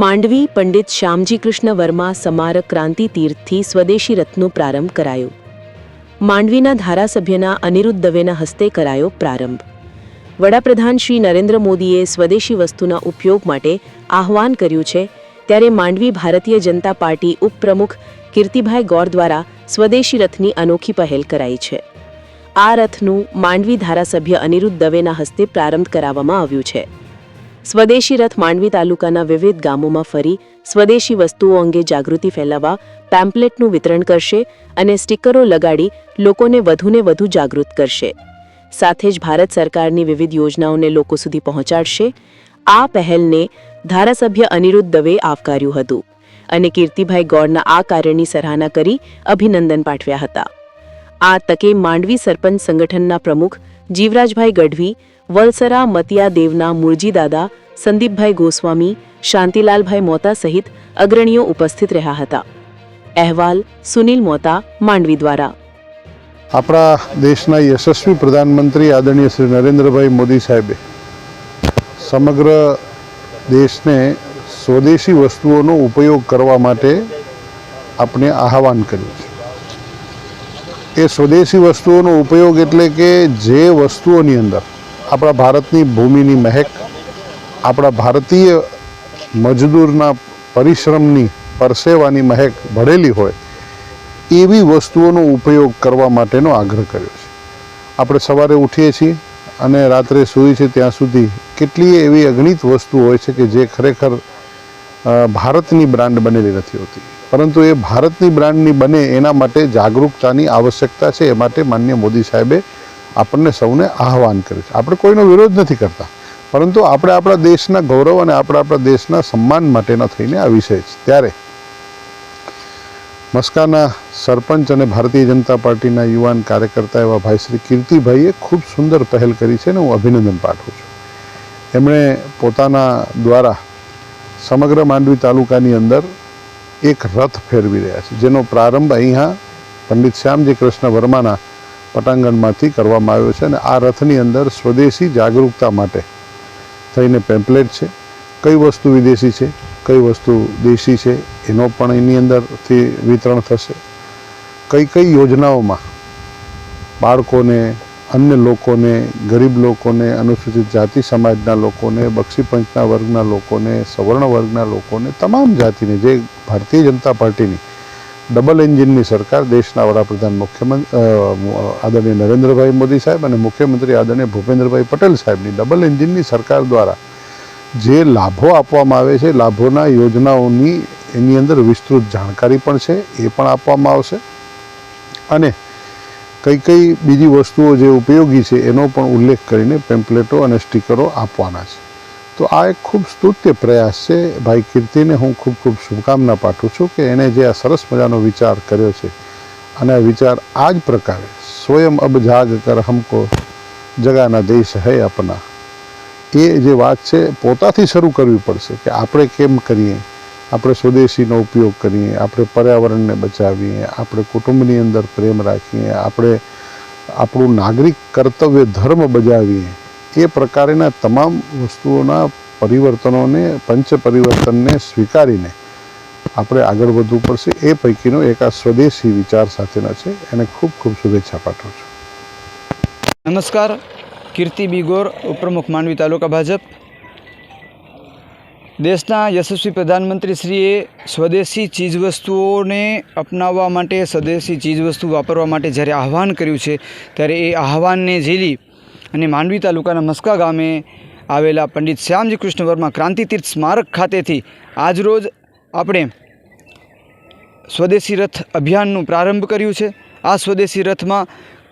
માંડવી પંડિત શ્યામજી કૃષ્ણ વર્મા સમારક ક્રાંતિ તીર્થથી સ્વદેશી રથનો પ્રારંભ કરાયો. માંડવીના ધારાસભ્યના અનિરુદ્ધ દવેના હસ્તે કરાયો પ્રારંભ. વડાપ્રધાન શ્રી નરેન્દ્ર મોદીએ સ્વદેશી વસ્તુના ઉપયોગ માટે આહવાન કર્યું છે, ત્યારે માંડવી ભારતીય જનતા પાર્ટી ઉપપ્રમુખ કીર્તિભાઈ ગોર દ્વારા સ્વદેશી રથની અનોખી પહેલ કરાઈ છે. આ રથનું માંડવી ધારાસભ્ય અનિરુદ્ધ દવેના હસ્તે પ્રારંભ કરાવવામાં આવ્યું છે. સ્વદેશી રથ માંડવી તાલુકાના વિવિધ ગામોમાં ફરી સ્વદેશી વસ્તુઓ અંગે જાગૃતિ ફેલાવવા પેમ્પલેટનું વિતરણ કરશે અને સ્ટીકરો લગાડી લોકોને વધુને વધુ જાગૃત કરશે. સાથે જ ભારત સરકારની વિવિધ યોજનાઓને લોકો સુધી પહોંચાડશે. આ પહેલને ધારાસભ્ય અનિરુદ્ધ દવે આવકાર્યું હતું અને કીર્તિભાઈ ગૌડના આ કાર્યની સરાહના કરી અભિનંદન પાઠવ્યા હતા. આ તકે માંડવી સરપંચ સંગઠનના પ્રમુખ જીવરાજભાઈ ગઢવી, વલસરા મતિયા દેવના દાદા, સંદીપભાઈ ગોસ્વામી, શાંતિલાલભાઈ મોતા સહિત અગ્રણીઓ ઉપસ્થિત રહ્યા હતા. અહેવાલ સુનિલ મોતા, માંડવી દ્વારા. આપણા દેશના યશસ્વી પ્રધાનમંત્રી આદરણીય શ્રી નરેન્દ્રભાઈ મોદી સાહેબે સમગ્ર દેશને સ્વદેશી વસ્તુઓનો ઉપયોગ કરવા માટે આપણે આહવાન કર્યું છે. એ સ્વદેશી વસ્તુઓનો ઉપયોગ એટલે કે જે વસ્તુઓની અંદર આપણા ભારતની ભૂમિની મહેક, આપણા ભારતીય મજદૂરના પરિશ્રમની પરસેવાની મહેક ભળેલી હોય, એવી વસ્તુઓનો ઉપયોગ કરવા માટેનો આગ્રહ કર્યો છે. આપણે સવારે ઉઠીએ છીએ અને રાત્રે સૂઈએ છીએ ત્યાં સુધી કેટલીય એવી અગણિત વસ્તુ હોય છે કે જે ખરેખર ભારતની બ્રાન્ડ બનેલી નથી હોતી. પરંતુ એ ભારતની બ્રાન્ડની બને એના માટે જાગરૂકતાની આવશ્યકતા છે એ માટે માન્ય મોદી સાહેબે આપણને સૌને આહવાન કર્યું છે. આપણે કોઈનો વિરોધ નથી કરતા. પરંતુ આપણે આપણા દેશના ગૌરવ અને આપણે આપણા દેશના સન્માન માટેના થઈને આ વિષય છે. ત્યારે મસ્કાના સરપંચ અને ભારતીય જનતા પાર્ટીના યુવાન કાર્યકર્તા એવા ભાઈ શ્રી કીર્તિભાઈએ ખૂબ સુંદર પહેલ કરી છે અને હું અભિનંદન પાઠવું છું. એમણે પોતાના દ્વારા સમગ્ર માંડવી તાલુકાની અંદર એક રથ ફેરવી રહ્યા છે. જેનો પ્રારંભ અહીંયા પંડિત શ્યામજી કૃષ્ણ વર્માના પટાંગણમાંથી કરવામાં આવ્યો છે અને આ રથની અંદર સ્વદેશી જાગૃતતા માટે થઈને પેમ્પલેટ છે. કઈ વસ્તુ વિદેશી છે? કઈ વસ્તુ દેશી છે? એનો પણ એની અંદરથી વિતરણ થશે. કઈ કઈ યોજનાઓમાં બાળકોને અન્ય લોકોને, ગરીબ લોકોને, અનુસૂચિત જાતિ સમાજના લોકોને, બક્ષી પંચના વર્ગના લોકોને, સવર્ણ વર્ગના લોકોને, તમામ જાતિને, જે ભારતીય જનતા પાર્ટીની ડબલ એન્જિનની સરકાર દેશના વડાપ્રધાન મુખ્યમંત્રી આદરણીય નરેન્દ્રભાઈ મોદી સાહેબ અને મુખ્યમંત્રી આદરણીય ભૂપેન્દ્રભાઈ પટેલ સાહેબની ડબલ એન્જિનની સરકાર દ્વારા જે લાભો આપવામાં આવે છે, લાભોના યોજનાઓની એની અંદર વિસ્તૃત જાણકારી પણ છે, એ પણ આપવામાં આવશે. અને કઈ કઈ બીજી વસ્તુઓ જે ઉપયોગી છે એનો પણ ઉલ્લેખ કરીને પેમ્પલેટો અને સ્ટીકરો આપવાના છે. તો આ એક ખૂબ સ્તુત્ય પ્રયાસ છે. ભાઈ કીર્તિને હું ખૂબ ખૂબ શુભકામના પાઠવું છું કે એણે જે આ સરસ મજાનો વિચાર કર્યો છે અને આ વિચાર આ જ પ્રકારે સ્વયં અબ જાગ કર હમકો જગાના દેશ હૈ અપના. એ જે વાત છે પોતાથી શરૂ કરવી પડશે કે આપણે કેમ કરીએ? આપણે સ્વદેશીનો ઉપયોગ કરીએ, આપણે પર્યાવરણને બચાવીએ, આપણે કુટુંબની અંદર પ્રેમ રાખીએ, આપણે આપણું નાગરિક કર્તવ્ય ધર્મ બજાવીએ, એ પ્રકારના તમામ વસ્તુઓના પરિવર્તનોને, પંચ પરિવર્તનને સ્વીકારીને આપણે આગળ વધવું પડશે. એ પૈકીનો એક આ સ્વદેશી વિચાર સાથેના છે. એને ખૂબ ખૂબ શુભેચ્છા પાઠવું છું. નમસ્કાર. કીર્તિ બિગોર, ઉપપ્રમુખ, માંડવી તાલુકા ભાજપ. દેશના યશસ્વી પ્રધાનમંત્રીશ્રીએ સ્વદેશી ચીજવસ્તુઓને અપનાવવા માટે, સ્વદેશી ચીજવસ્તુ વાપરવા માટે જ્યારે આહવાન કર્યું છે, ત્યારે એ આહવાનને ઝીલી અને માંડવી તાલુકાના મસ્કા ગામે આવેલા પંડિત શ્યામજી કૃષ્ણ વર્મા ક્રાંતિતીર્થ સ્મારક ખાતેથી આજરોજ આપણે સ્વદેશી રથ અભિયાનનું પ્રારંભ કર્યું છે. આ સ્વદેશી રથમાં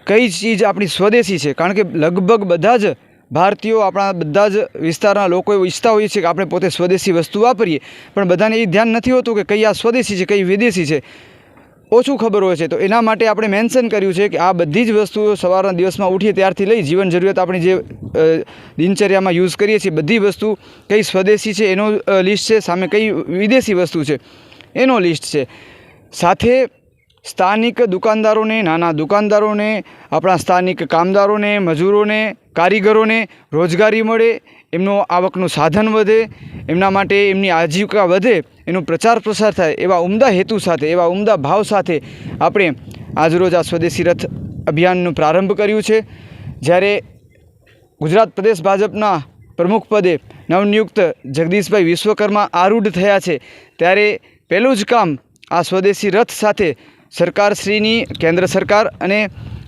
કઈ ચીજ આપણી સ્વદેશી છે? કારણ કે લગભગ બધા જ ભારતીયો આપણા બધા જ વિસ્તારના લોકો એવું ઈચ્છતા હોઈએ છે કે આપણે પોતે સ્વદેશી વસ્તુ વાપરીએ. પણ બધાને એ ધ્યાન નથી હોતું કે કઈ આ સ્વદેશી છે, કઈ વિદેશી છે. ઓછું ખબર હોય છે. તો એના માટે આપણે મેન્શન કર્યું છે કે આ બધી જ વસ્તુઓ સવારના દિવસમાં ઉઠીએ ત્યારથી લઈ જીવન જરૂરિયાત આપણી જે દિનચર્યામાં યુઝ કરીએ છીએ, બધી વસ્તુ કઈ સ્વદેશી છે એનો લિસ્ટ છે, સામે કઈ વિદેશી વસ્તુ છે એનો લિસ્ટ છે. સાથે સ્થાનિક દુકાનદારોને, નાના દુકાનદારોને, આપણા સ્થાનિક કામદારોને, મજૂરોને, કારીગરોને રોજગારી મળે, એમનો આવકનું સાધન વધે, એમના માટે એમની આજીવિકા વધે, એનો પ્રચાર પ્રસાર થાય, એવા ઉમદા હેતુ સાથે, એવા ઉમદા ભાવ સાથે આપણે આજરોજ આ સ્વદેશી રથ અભિયાનનો પ્રારંભ કર્યું છે. જ્યારે ગુજરાત પ્રદેશ ભાજપના પ્રમુખ પદે નવનિયુક્ત જગદીશભાઈ વિશ્વકર્મા આરૂઢ થયા છે, ત્યારે પહેલું જ કામ આ સ્વદેશી રથ સાથે સરકારશ્રીની, કેન્દ્ર સરકાર અને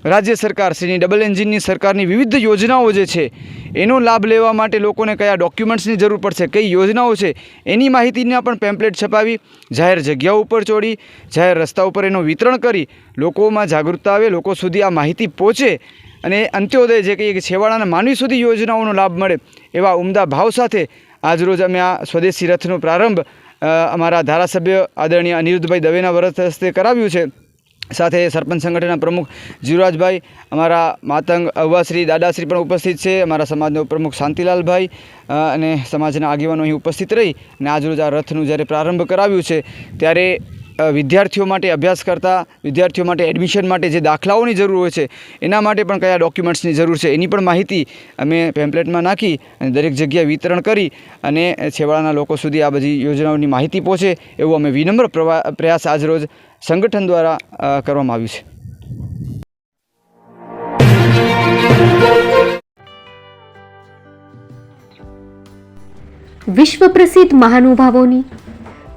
રાજ્ય સરકારશ્રીની ડબલ એન્જિનની સરકારની વિવિધ યોજનાઓ જે છે, એનો લાભ લેવા માટે લોકોને કયા ડોક્યુમેન્ટ્સની જરૂર પડશે, કઈ યોજનાઓ છે, એની માહિતીના પણ પેમ્પલેટ છપાવી, જાહેર જગ્યા ઉપર ચોડી, જાહેર રસ્તા ઉપર એનું વિતરણ કરી, લોકોમાં જાગૃતતા આવે, લોકો સુધી આ માહિતી પહોંચે અને અંત્યોદય જે કહીએ કે છેવાડાના માનવી સુધી યોજનાઓનો લાભ મળે એવા ઉમદા ભાવ સાથે આજરોજ અમે આ સ્વદેશી રથનો પ્રારંભ અમારા ધારાસભ્ય આદરણીય અનિરુદ્ધભાઈ દવેના વરદ હસ્તે કરાવ્યું છે. સાથે સરપંચ સંગઠનના પ્રમુખ જીવરાજભાઈ, અમારા માતંગ અવવાશ્રી દાદાશ્રી પણ ઉપસ્થિત છે. અમારા સમાજનો પ્રમુખ શાંતિલાલભાઈ અને સમાજના આગેવાનો અહીં ઉપસ્થિત રહી અને આજરોજ આ રથનું જ્યારે પ્રારંભ કરાવ્યું છે, ત્યારે વિદ્યાર્થીઓ માટે અભ્યાસ કરતા, વિદ્યાર્થીઓ માટે એડમિશન માટે જે દાખલાઓની જરૂર હોય છે, એના માટે પણ કયા ડોક્યુમેન્ટ્સની જરૂર છે, એની પણ માહિતી અમે પેમ્પલેટમાં નાખી અને દરેક જગ્યાએ વિતરણ કરી અને છેવાડાના લોકો સુધી આ બધી યોજનાઓની માહિતી પહોંચે એવો અમે વિનમ્ર પ્રયાસ આજરોજ સંગઠન દ્વારા કરવામાં આવ્યું છે. વિશ્વ પ્રસિદ્ધ મહાનુભાવોની